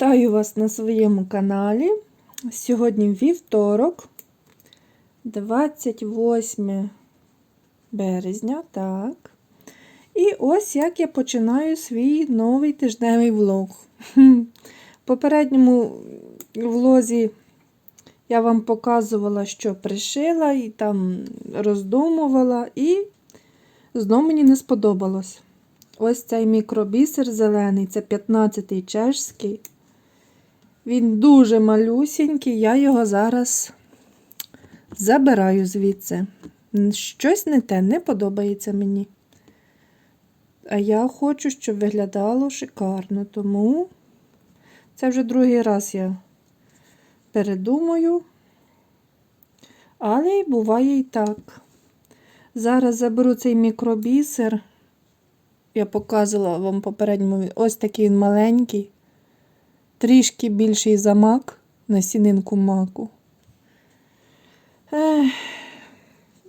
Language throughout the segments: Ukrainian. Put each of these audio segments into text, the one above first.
Вітаю вас на своєму каналі. Сьогодні вівторок, 28 березня, так. І ось як я починаю свій новий тижневий влог. Попередньому влозі я вам показувала, що пришила і там роздумувала, і знову мені не сподобалось. Ось цей мікробісер зелений, це 15-й чешський. Він дуже малюсінький, я його зараз забираю звідси. Щось не те, не подобається мені. А я хочу, щоб виглядало шикарно, тому це вже другий раз я передумаю. Але буває і так. Зараз заберу цей мікробісер. Я показувала вам попередньому ось такий він маленький, трішки більший за мак на сінинку маку. Ех,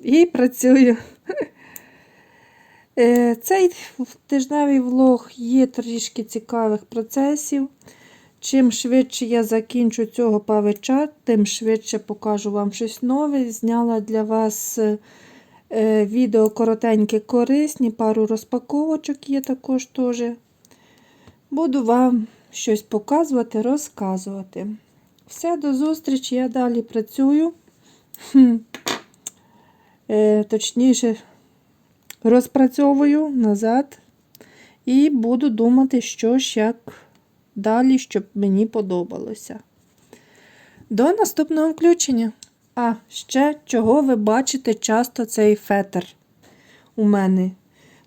І працюю. Е, Цей тижневий влог є трішки цікавих процесів. Чим швидше я закінчу цього павича, тим швидше покажу вам щось нове. Зняла для вас. Е, відео коротенькі, корисні, пару розпаковочок є також теж. Буду вам щось показувати, розказувати. Все, до зустрічі, я далі працюю. Е, Точніше, розпрацьовую назад. І буду думати, що ж як далі, щоб мені подобалося. До наступного включення. А ще чого ви бачите часто цей фетр у мене?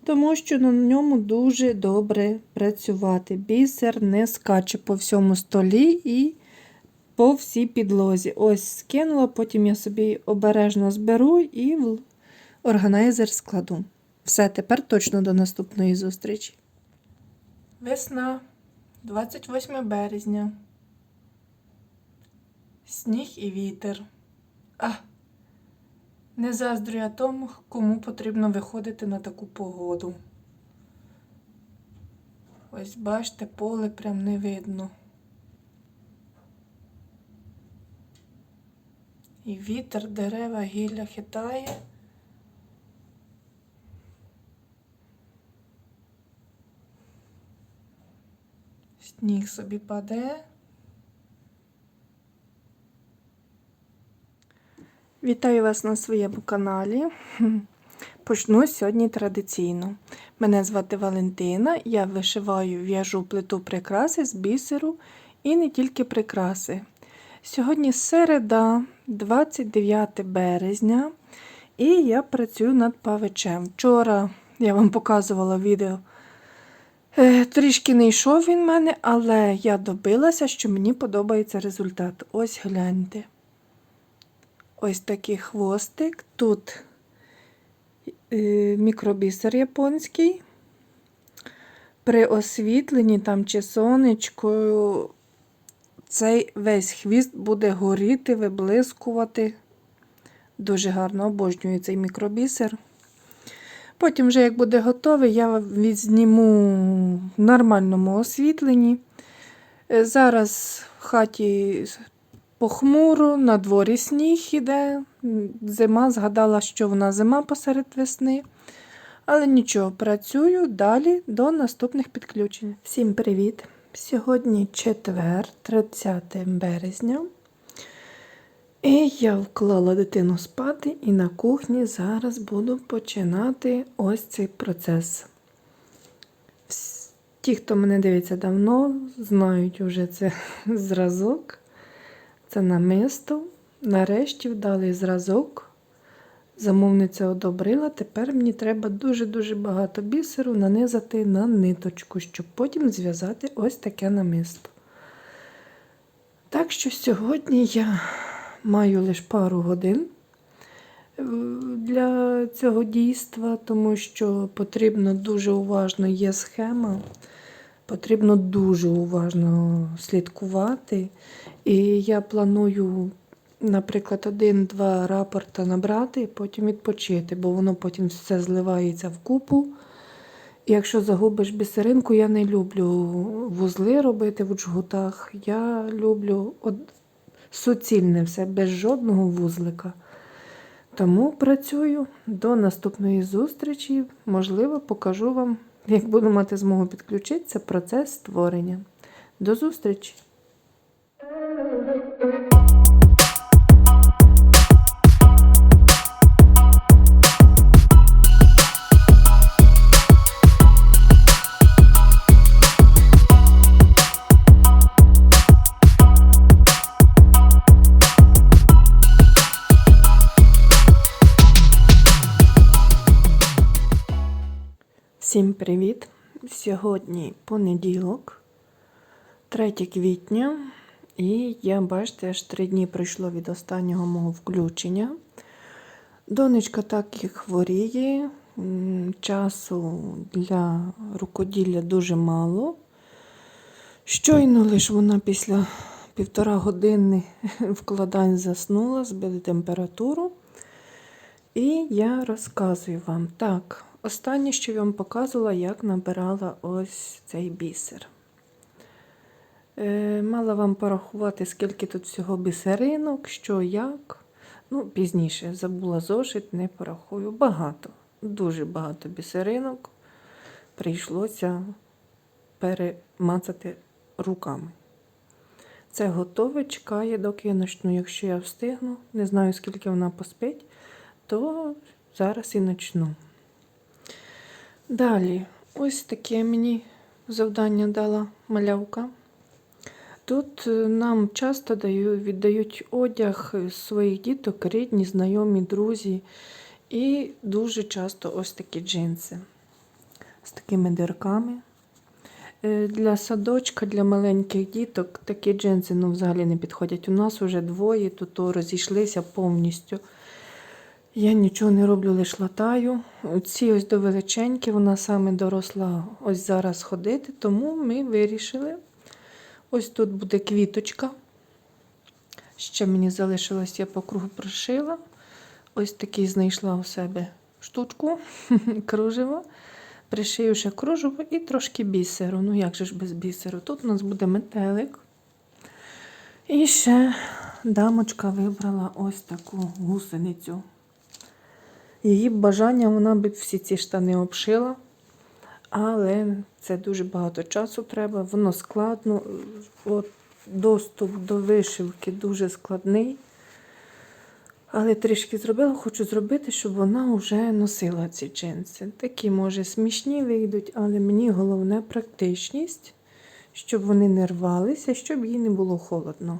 Тому що на ньому дуже добре працювати. Бісер не скаче по всьому столі і по всій підлозі. Ось скинула, потім я собі обережно зберу і в органайзер складу. Все, тепер точно до наступної зустрічі. Весна, 28 березня. Сніг і вітер. А, не заздрю я тому, кому потрібно виходити на таку погоду. Ось бачите, поле прям не видно. І вітер, дерева, гілля хитає. Сніг собі паде. Вітаю вас на своєму каналі. Почну сьогодні традиційно. Мене звати Валентина, я вишиваю в'яжу плиту прикраси з бісеру і не тільки прикраси. Сьогодні середа, 29 березня, і я працюю над павичем. Вчора я вам показувала відео. Е, трішки не йшов він в мене, але я добилася, що мені подобається результат. Ось гляньте ось такий хвостик. Тут е, мікробісер японський. При освітленні там чи сонечкою цей весь хвіст буде горіти, виблискувати. Дуже гарно обожнюю цей мікробісер. Потім, вже, як буде готовий, я відзніму в нормальному освітленні. Е, зараз в хаті похмуро, на дворі сніг іде. Зима згадала, що вона зима посеред весни. Але нічого, працюю далі до наступних підключень. Всім привіт! Сьогодні четвер, 30 березня. І я вклала дитину спати, і на кухні зараз буду починати ось цей процес. Ті, хто мене дивиться давно, знають вже це зразок. Це намисто. Нарешті вдалий зразок. Замовниця одобрила. Тепер мені треба дуже-дуже багато бісеру нанизати на ниточку, щоб потім зв'язати ось таке намисто. Так що сьогодні я маю лише пару годин е, для цього дійства, тому що потрібно дуже уважно є схема. Потрібно дуже уважно слідкувати. І я планую, наприклад, один-два рапорта набрати і потім відпочити, бо воно потім все зливається в купу. Якщо загубиш бісеринку, я не люблю вузли робити в джгутах. Я люблю от суцільне все, без жодного вузлика. Тому працюю до наступної зустрічі. Можливо, покажу вам, як буду мати змогу підключитися, процес створення. До зустрічі! Сьогодні понеділок, 3 квітня, і я бачите, аж три дні пройшло від останнього мого включення. Донечка так і хворіє, часу для рукоділля дуже мало. Щойно лише вона після півтора години вкладань заснула, збили температуру. І я розказую вам. Так, останнє, що я вам показувала, як набирала ось цей бісер. Е, мала вам порахувати, скільки тут всього бісеринок, що як. Ну, пізніше забула зошит, не порахую. Багато, дуже багато бісеринок. Прийшлося перемацати руками. Це готове, чекає, доки я почну. Якщо я встигну, не знаю, скільки вона поспить, то зараз і почну. Далі, ось таке мені завдання дала малявка. Тут е, нам часто віддають одяг своїх діток, рідні, знайомі, друзі. І дуже часто ось такі джинси з такими дирками. Е, Для садочка, для маленьких діток такі джинси ну, взагалі не підходять. У нас вже двоє, то розійшлися повністю. Я нічого не роблю, лише латаю. Ці ось до величенькі, вона саме доросла ось зараз ходити, тому ми вирішили. Ось тут буде квіточка. Ще мені залишилось, я по кругу прошила. Ось такий знайшла у себе штучку, кружево. Пришию ще кружево і трошки бісеру. Ну, як же ж без бісеру? Тут у нас буде метелик. І ще дамочка вибрала ось таку гусеницю. Її бажання вона б всі ці штани обшила, але це дуже багато часу треба, воно складно. От доступ до вишивки дуже складний. Але трішки зробила, хочу зробити, щоб вона вже носила ці джинси. Такі, може, смішні вийдуть, але мені головне практичність, щоб вони не рвалися, щоб їй не було холодно.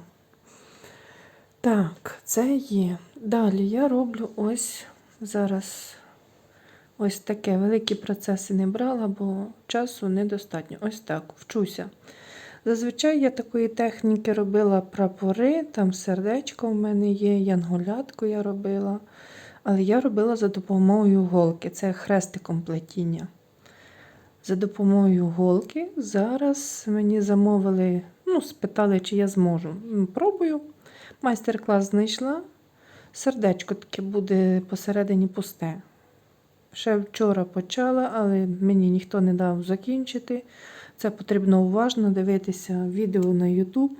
Так, це є. Далі я роблю ось зараз ось таке. Великі процеси не брала, бо часу недостатньо. Ось так, вчуся. Зазвичай я такої техніки робила прапори, там сердечко в мене є, янголятку я робила. Але я робила за допомогою голки. Це хрестиком плетіння. За допомогою голки зараз мені замовили, ну, спитали, чи я зможу. Пробую. Майстер-клас знайшла. Сердечко таке буде посередині пусте. Ще вчора почала, але мені ніхто не дав закінчити. Це потрібно уважно дивитися відео на YouTube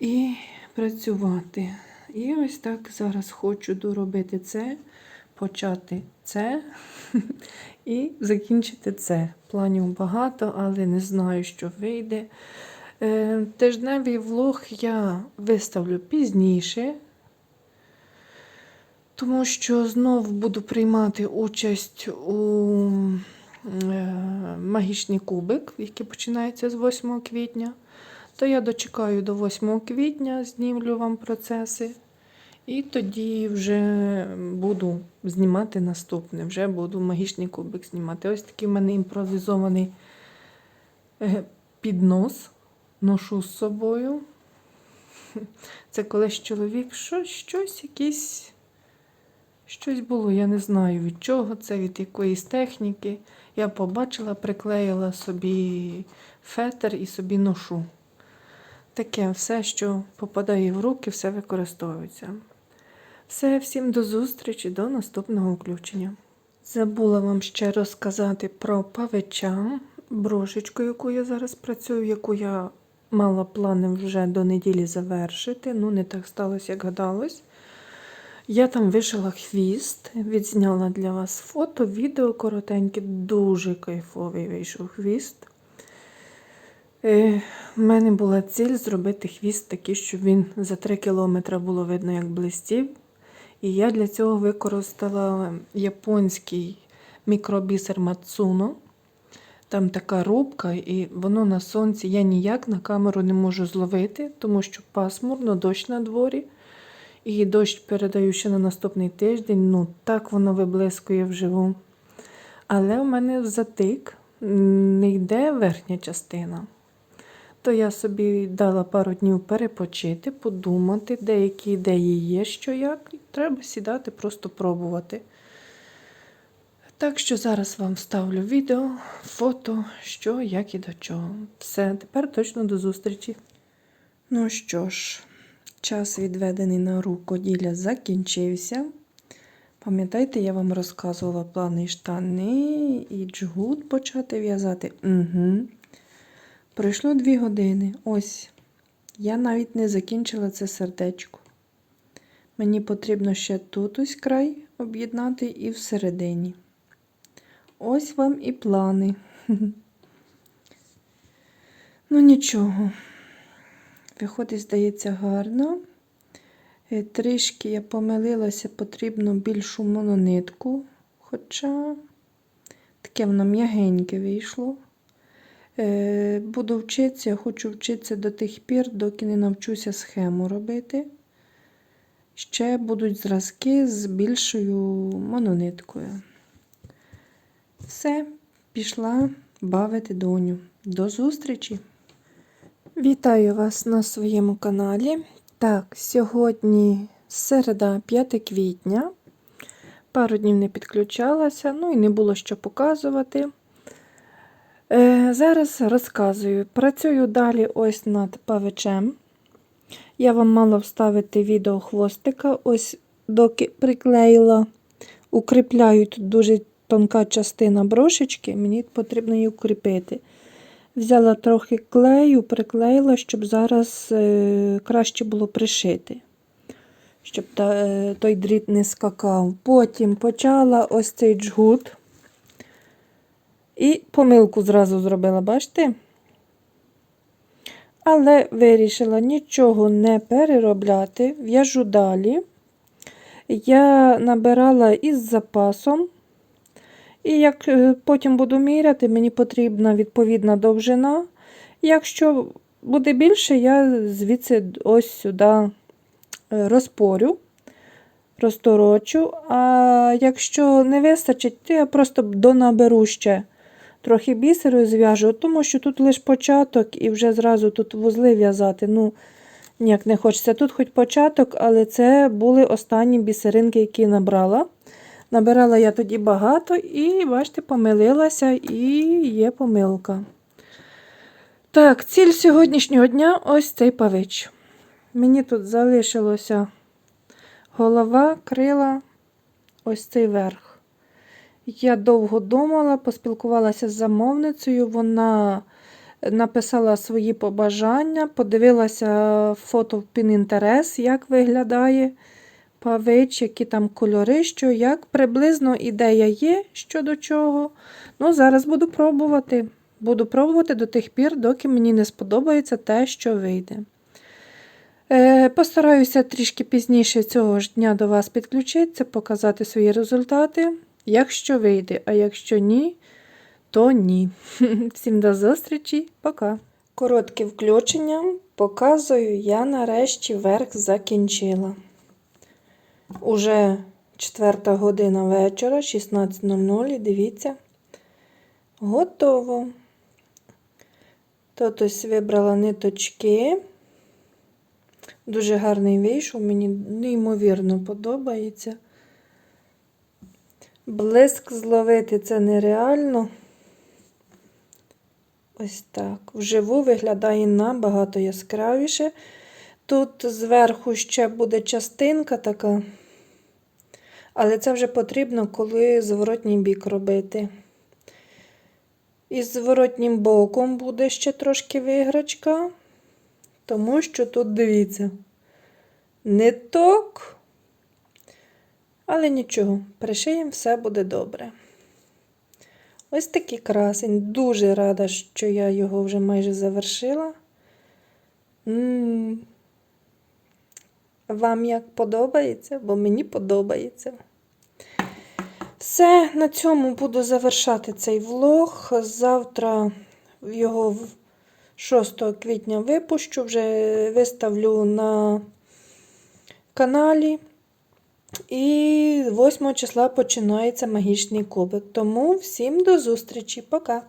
і працювати. І ось так зараз хочу доробити це, почати це і закінчити це. Планів багато, але не знаю, що вийде. Е, Тижневий влог я виставлю пізніше, тому що знов буду приймати участь у е, магічний кубик, який починається з 8 квітня. То я дочекаю до 8 квітня, знімлю вам процеси. І тоді вже буду знімати наступне. Вже буду магічний кубик знімати. Ось такий в мене імпровізований е, піднос. Ношу з собою. Це колись чоловік щось, щось якийсь. Щось було, я не знаю від чого це, від якоїсь техніки. Я побачила, приклеїла собі фетр і собі ношу. Таке все, що попадає в руки, все використовується. Все, всім до зустрічі, до наступного включення. Забула вам ще розказати про павича, брошечку, яку я зараз працюю, яку я мала плани вже до неділі завершити. Ну, не так сталося, як гадалось. Я там вишила хвіст, відзняла для вас фото, відео коротеньке, дуже кайфовий вийшов хвіст. Е, в мене була ціль зробити хвіст такий, щоб він за 3 кілометри було видно, як блистів. І я для цього використала японський мікробісер Мацуно. Там така рубка, і воно на сонці я ніяк на камеру не можу зловити, тому що пасмурно, дощ на дворі. І дощ передаю ще на наступний тиждень. Ну, так воно виблискує вживу. Але в мене затик не йде верхня частина. То я собі дала пару днів перепочити, подумати, деякі ідеї є, що як. І Треба сідати, просто пробувати. Так що зараз вам вставлю відео, фото, що, як і до чого. Все, тепер точно до зустрічі. Ну що ж, час відведений на рукоділля закінчився. Пам'ятаєте, я вам розказувала плани штани і джгут почати в'язати? Угу. Пройшло дві години. Ось. Я навіть не закінчила це сердечко. Мені потрібно ще тут ось край об'єднати і всередині. Ось вам і плани. Ну, нічого. Виходить, здається, гарно. Е, Трішки я помилилася, потрібно більшу мононитку. Хоча таке воно м'ягеньке вийшло. Е, Буду вчитися, хочу вчитися до тих пір, доки не навчуся схему робити. Ще будуть зразки з більшою монониткою. Все, пішла бавити доню. До зустрічі! Вітаю вас на своєму каналі. Так, сьогодні середа, 5 квітня. Пару днів не підключалася, ну і не було що показувати. Е, зараз розказую. Працюю далі ось над павичем. Я вам мала вставити відео хвостика, ось доки приклеїла, укріпляю тут дуже тонка частина брошечки, мені потрібно її укріпити. Взяла трохи клею, приклеїла, щоб зараз е, краще було пришити, щоб е, той дріт не скакав. Потім почала ось цей джгут. І помилку зразу зробила, бачите? Але вирішила нічого не переробляти, в'яжу далі. Я набирала із запасом. І як е, потім буду міряти, мені потрібна відповідна довжина. Якщо буде більше, я звідси ось сюди е, розпорю, розторочу. А якщо не вистачить, то я просто донаберу ще трохи бісеру і зв'яжу, тому що тут лише початок і вже зразу тут вузли в'язати. Ну, ніяк не хочеться. Тут хоч початок, але це були останні бісеринки, які набрала. Набирала я тоді багато і, бачите, помилилася, і є помилка. Так, ціль сьогоднішнього дня ось цей павич. Мені тут залишилося голова, крила, ось цей верх. Я довго думала, поспілкувалася з замовницею, вона написала свої побажання, подивилася фото в Pinterest, як виглядає павич, які там кольори, що як. Приблизно ідея є щодо чого. Ну, зараз буду пробувати. Буду пробувати до тих пір, доки мені не сподобається те, що вийде. Е, Постараюся трішки пізніше цього ж дня до вас підключитися, показати свої результати. Якщо вийде, а якщо ні, то ні. Всім до зустрічі, пока. Коротке включення. Показую, я нарешті верх закінчила. Уже 4 година вечора, 16.00, і дивіться, готово. Тут ось вибрала ниточки. Дуже гарний вийшов, мені неймовірно подобається. Блиск зловити це нереально. Ось так. Вживу виглядає набагато яскравіше. Тут зверху ще буде частинка така. Але це вже потрібно, коли зворотній бік робити. Із зворотнім боком буде ще трошки виграчка, тому що тут дивіться, ниток. Але нічого, пришиємо, все буде добре. Ось такий красень. Дуже рада, що я його вже майже завершила. м Вам як подобається? Бо мені подобається. Все, на цьому буду завершати цей влог. Завтра його 6 квітня випущу, вже виставлю на каналі. І 8 числа починається магічний кубик. Тому всім до зустрічі. Пока!